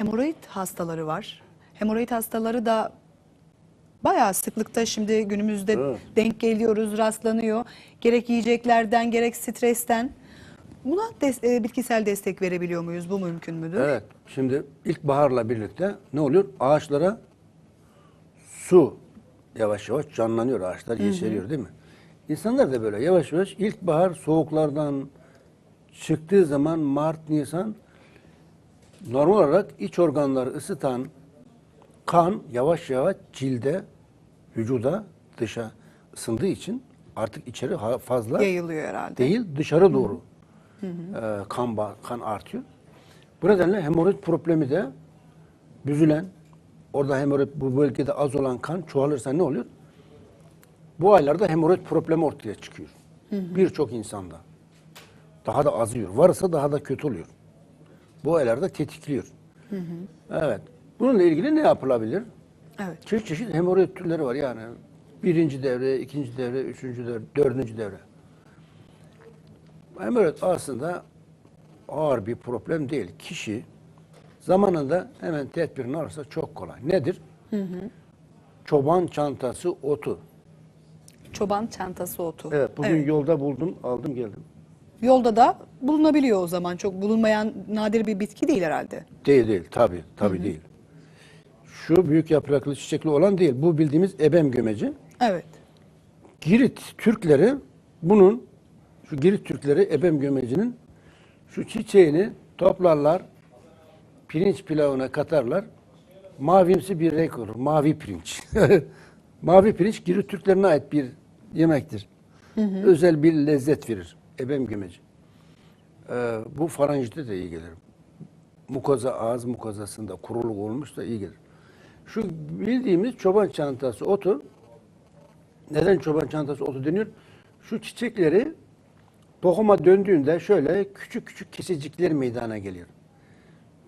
hemoroid hastaları var. Hemoroid hastaları da bayağı sıklıkta şimdi günümüzde Evet. denk geliyoruz, rastlanıyor. Gerek yiyeceklerden gerek stresten. Buna des- e, bitkisel destek verebiliyor muyuz? Bu mümkün müdür? Evet. Şimdi ilkbaharla birlikte ne oluyor? Ağaçlara su yavaş yavaş canlanıyor. Ağaçlar yeşeriyor değil mi? İnsanlar da böyle yavaş yavaş ilkbahar soğuklardan çıktığı zaman Mart, Nisan normal olarak iç organları ısıtan kan yavaş yavaş cilde, vücuda, dışa ısındığı için artık içeri fazla Yayılıyor herhalde. değil dışarı doğru e, kan kan artıyor. Bu nedenle hemoroid problemi de büzülen, orada hemoroid bu bölgede az olan kan çoğalırsa ne oluyor? Bu aylarda hemoroid problemi ortaya çıkıyor. Birçok insanda. Daha da azıyor. Varsa daha da kötü oluyor. Bu aylarda tetikliyor. Evet. Bununla ilgili ne yapılabilir? Evet. Çeşit çeşit hemoroid türleri var yani. Birinci devre, ikinci devre, üçüncü devre, dördüncü devre. Hemoroid aslında ağır bir problem değil. Kişi zamanında hemen tedbirini alırsa çok kolay. Nedir? Çoban çantası otu. Çoban çantası otu. Evet, bugün Evet. yolda buldum, aldım geldim. Yolda da bulunabiliyor o zaman. Çok bulunmayan nadir bir bitki değil herhalde. Değil değil, tabii, tabii değil. Şu büyük yapraklı çiçekli olan değil. Bu bildiğimiz ebem gömeci. Evet. Girit Türkleri bunun şu Girit Türkleri ebem gömecinin şu çiçeğini toplarlar, pirinç pilavına katarlar. Mavimsi bir renk olur. Mavi pirinç. Mavi pirinç Girit Türklerine ait bir yemektir. Özel bir lezzet verir. Ebem gömeci. Ee, bu faranjite de iyi gelir. Mukoza ağız mukozasında kuruluk olmuş da iyi gelir. Şu bildiğimiz çoban çantası otu neden çoban çantası otu deniyor? Şu çiçekleri tohuma döndüğünde şöyle küçük küçük kesecikler meydana geliyor.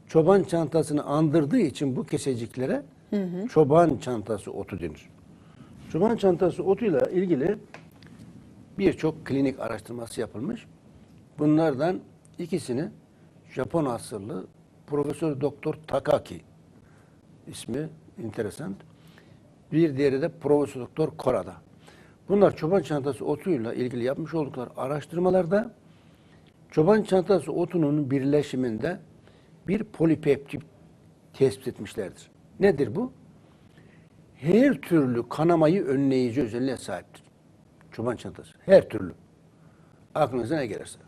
Çoban çantasını andırdığı için bu keseciklere çoban çantası otu denir. Çoban çantası otuyla ilgili birçok klinik araştırması yapılmış. Bunlardan ikisini Japon asıllı Profesör Doktor Takaki ismi enteresan. Bir diğeri de Profesör Doktor Korada. Bunlar çoban çantası otuyla ilgili yapmış oldukları araştırmalarda çoban çantası otunun birleşiminde bir polipeptit tespit etmişlerdir. Nedir bu? Her türlü kanamayı önleyici özelliğe sahiptir. Çoban çantası. Her türlü. Aklınıza ne gelirse.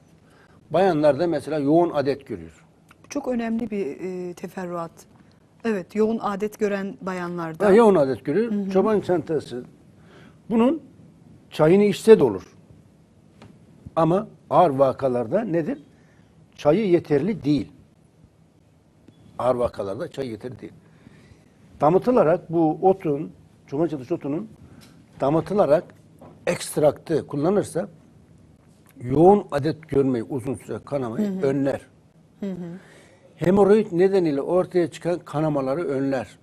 Bayanlarda mesela yoğun adet görüyor. Çok önemli bir e, teferruat. Evet, yoğun adet gören bayanlarda. Ha, yoğun adet görüyor. Çoban çantası. Bunun çayını içse de olur. Ama ağır vakalarda nedir? Çayı yeterli değil. Ağır vakalarda çay yeterli değil. Damıtılarak bu otun, çoban çantası otunun damıtılarak ekstraktı kullanırsa yoğun adet görmeyi, uzun süre kanamayı önler. Hemoroid nedeniyle ortaya çıkan kanamaları önler.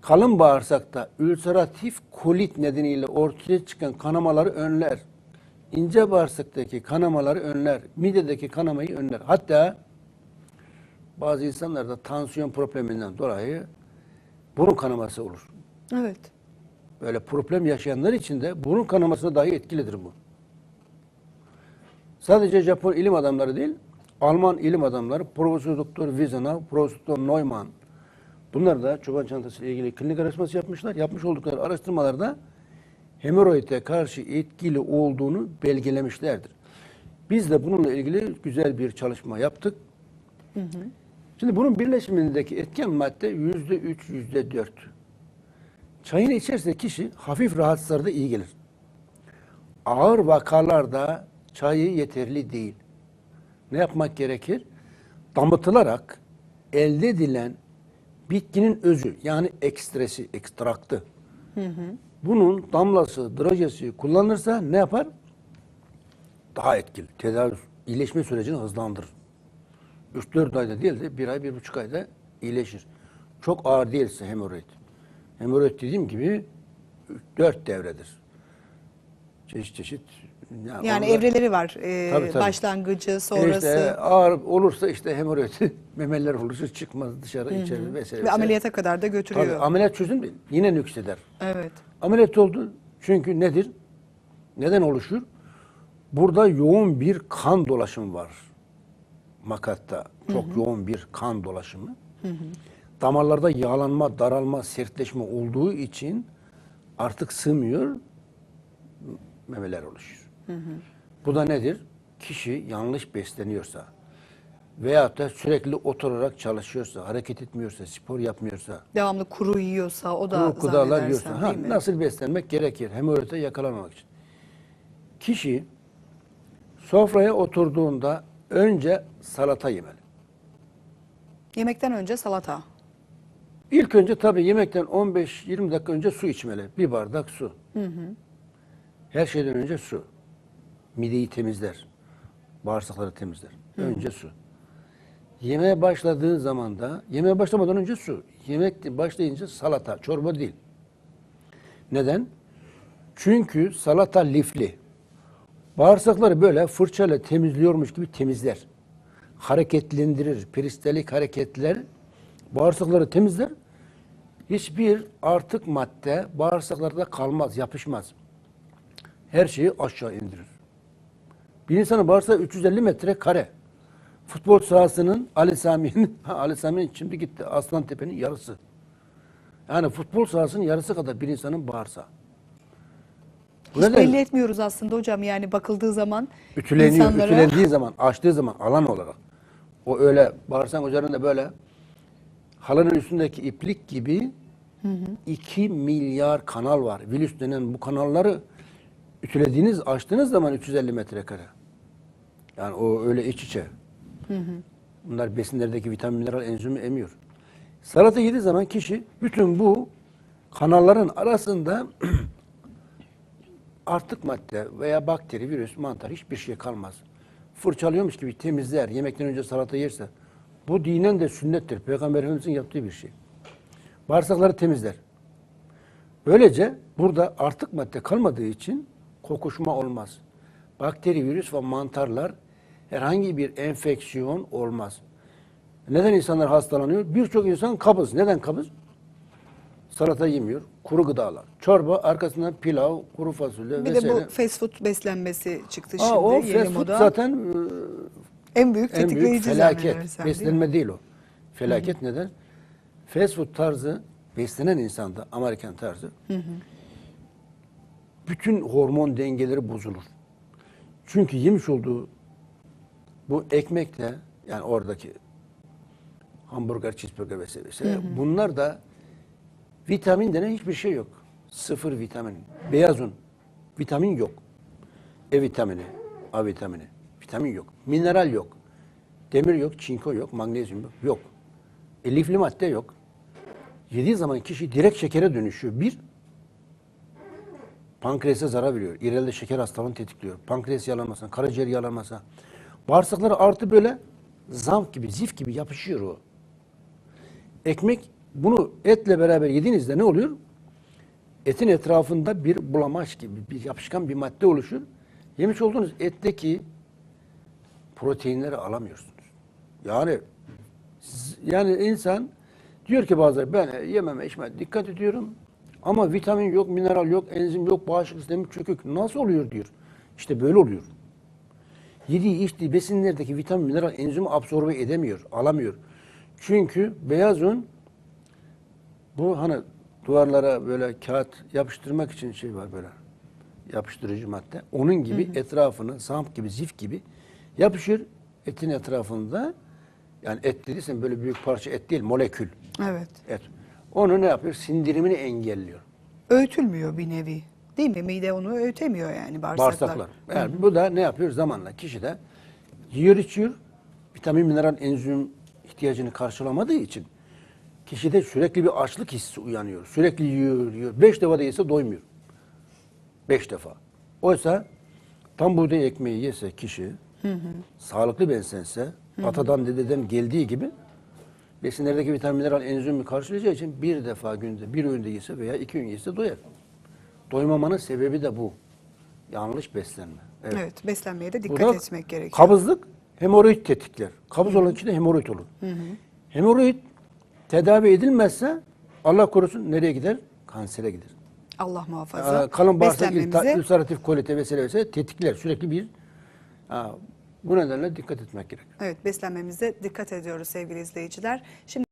Kalın bağırsakta ülseratif kolit nedeniyle ortaya çıkan kanamaları önler. İnce bağırsaktaki kanamaları önler. Midedeki kanamayı önler. Hatta bazı insanlarda tansiyon probleminden dolayı burun kanaması olur. Evet. Böyle problem yaşayanlar için de burun kanamasına dahi etkilidir bu. Sadece Japon ilim adamları değil, Alman ilim adamları, Profesör Doktor Wiesenau, Profesör Doktor Neumann, bunlar da çoban çantası ile ilgili klinik araştırması yapmışlar. Yapmış oldukları araştırmalarda hemoroide karşı etkili olduğunu belgelemişlerdir. Biz de bununla ilgili güzel bir çalışma yaptık. Şimdi bunun birleşimindeki etken madde yüzde üç, yüzde dört. Çayını içerse kişi hafif rahatsızlarda iyi gelir. Ağır vakalarda çayı yeterli değil. Ne yapmak gerekir? Damıtılarak elde edilen bitkinin özü yani ekstresi, ekstraktı. Bunun damlası, drajesi kullanılırsa ne yapar? Daha etkili. Tedavi, iyileşme sürecini hızlandırır. 3-4 ayda değil de 1 ay, 1,5 ayda iyileşir. Çok ağır değilse hemoroid. Hemoroid dediğim gibi 4 devredir. Çeşit çeşit Ya Yani onda- evreleri var. Ee, Tabii, tabii. Başlangıcı, sonrası. İşte ağır olursa işte hemoroid, memeler olursa çıkmaz dışarı içeri vesaire. Ve ameliyata kadar da götürüyor. Tabii ameliyat çözüm değil. Yine nükseder. Evet. Ameliyat oldu. Çünkü nedir? Neden oluşur? Burada yoğun bir kan dolaşımı var. Makatta çok yoğun bir kan dolaşımı. Damarlarda yağlanma, daralma, sertleşme olduğu için artık sığmıyor, memeler Bu da nedir? Kişi yanlış besleniyorsa veyahut da sürekli oturarak çalışıyorsa, hareket etmiyorsa, spor yapmıyorsa, Devamlı kuru yiyorsa o da kuru gıdalar yiyorsa ha, değil mi? nasıl beslenmek gerekir hemoroide yakalanmamak için. Kişi sofraya oturduğunda önce salata yemeli. Yemekten önce salata. İlk önce tabii yemekten 15-20 dakika önce su içmeli. Bir bardak su. Her şeyden önce su. Mideyi temizler. Bağırsakları temizler. Önce su. Yemeğe başladığın zaman da, yemeğe başlamadan önce su. Yemek başlayınca salata, çorba değil. Neden? Çünkü salata lifli. Bağırsakları böyle fırçayla temizliyormuş gibi temizler. Hareketlendirir. Peristelik hareketler bağırsakları temizler. Hiçbir artık madde bağırsaklarda kalmaz, yapışmaz. Her şeyi aşağı indirir. Bir insanın bağırsağı 350 metre kare. Futbol sahasının Ali Sami'nin, Ali Sami'nin şimdi gitti Aslan Tepe'nin yarısı. Yani futbol sahasının yarısı kadar bir insanın bağırsağı. Bu Hiç belli etmiyoruz aslında hocam yani bakıldığı zaman Ütüleniyor, insanlara ütülendiği zaman, açtığı zaman alan olarak. O öyle bağırsak üzerinde böyle halının üstündeki iplik gibi 2 milyar kanal var. Virüs denen bu kanalları ütülediğiniz, açtığınız zaman 350 metrekare. Yani o öyle iç içe. Bunlar besinlerdeki vitamin, mineral, enzimi emiyor. Salata yediği zaman kişi bütün bu kanalların arasında artık madde veya bakteri, virüs, mantar hiçbir şey kalmaz. Fırçalıyormuş gibi temizler. Yemekten önce salata yerse. Bu dinen de sünnettir. Peygamber Efendimizin yaptığı bir şey. Bağırsakları temizler. Böylece burada artık madde kalmadığı için kokuşma olmaz. Bakteri, virüs ve mantarlar herhangi bir enfeksiyon olmaz. Neden insanlar hastalanıyor? Birçok insan kabız. Neden kabız? Salata yemiyor, kuru gıdalar. Çorba, arkasından pilav, kuru fasulye bir vesaire. de bu fast food beslenmesi çıktı şimdi Aa, o yeni fast food moda. zaten en büyük e, en büyük tetikleyici felaket. zannedersem, değil mi? Beslenme değil, o. Felaket neden? Fast food tarzı beslenen insanda, Amerikan tarzı bütün hormon dengeleri bozulur. Çünkü yemiş olduğu bu ekmekle yani oradaki hamburger, cheeseburger vesaire, vesaire bunlar da vitamin denen hiçbir şey yok. Sıfır vitamin. Beyaz un. Vitamin yok. E vitamini, A vitamini. Vitamin yok. Mineral yok. Demir yok, çinko yok, magnezyum yok. Yok. E, lifli madde yok. Yediği zaman kişi direkt şekere dönüşüyor. Bir, pankreasa zarar veriyor. İrelde şeker hastalığını tetikliyor. Pankreas yağlanmasına, karaciğer yağlanmasına. Bağırsakları artı böyle zamk gibi, zif gibi yapışıyor o. Ekmek bunu etle beraber yediğinizde ne oluyor? Etin etrafında bir bulamaç gibi bir yapışkan bir madde oluşur. Yemiş olduğunuz etteki proteinleri alamıyorsunuz. Yani yani insan diyor ki bazıları ben yememe içmeme dikkat ediyorum ama vitamin yok, mineral yok, enzim yok, bağışıklık sistemi çökük. Nasıl oluyor diyor. İşte böyle oluyor. Yediği içtiği besinlerdeki vitamin, mineral, enzimi absorbe edemiyor, alamıyor. Çünkü beyaz un bu hani duvarlara böyle kağıt yapıştırmak için şey var böyle yapıştırıcı madde. Onun gibi etrafını zamp gibi zif gibi yapışır etin etrafında. Yani et dediysen böyle büyük parça et değil molekül Evet. et. Onu ne yapıyor? Sindirimini engelliyor. Öğütülmüyor bir nevi. Değil mi? Mide onu öğütemiyor yani bağırsaklar. Bağırsaklar. Yani bu da ne yapıyor? Zamanla kişi de yiyor içiyor. Vitamin, mineral, enzim ihtiyacını karşılamadığı için kişide sürekli bir açlık hissi uyanıyor. Sürekli yiyor, yiyor. Beş defa da yese doymuyor. Beş defa. Oysa tam buğday ekmeği yese kişi, sağlıklı beslense, atadan dededen geldiği gibi besinlerdeki vitamin, mineral, enzimi karşılayacağı için bir defa günde, bir öğünde yese veya iki öğün yese doyar. Doymamanın sebebi de bu. Yanlış beslenme. Evet, Evet. beslenmeye de dikkat da etmek gerekiyor. Kabızlık hemoroid tetikler. Kabız olan kişide hemoroid olur. Hemoroid tedavi edilmezse Allah korusun nereye gider? Kansere gider. Allah muhafaza. Aa, kalın bağırsak ülseratif kolite vesaire vesaire tetikler. Sürekli bir aa, bu nedenle dikkat etmek gerekiyor. Evet beslenmemize dikkat ediyoruz sevgili izleyiciler. Şimdi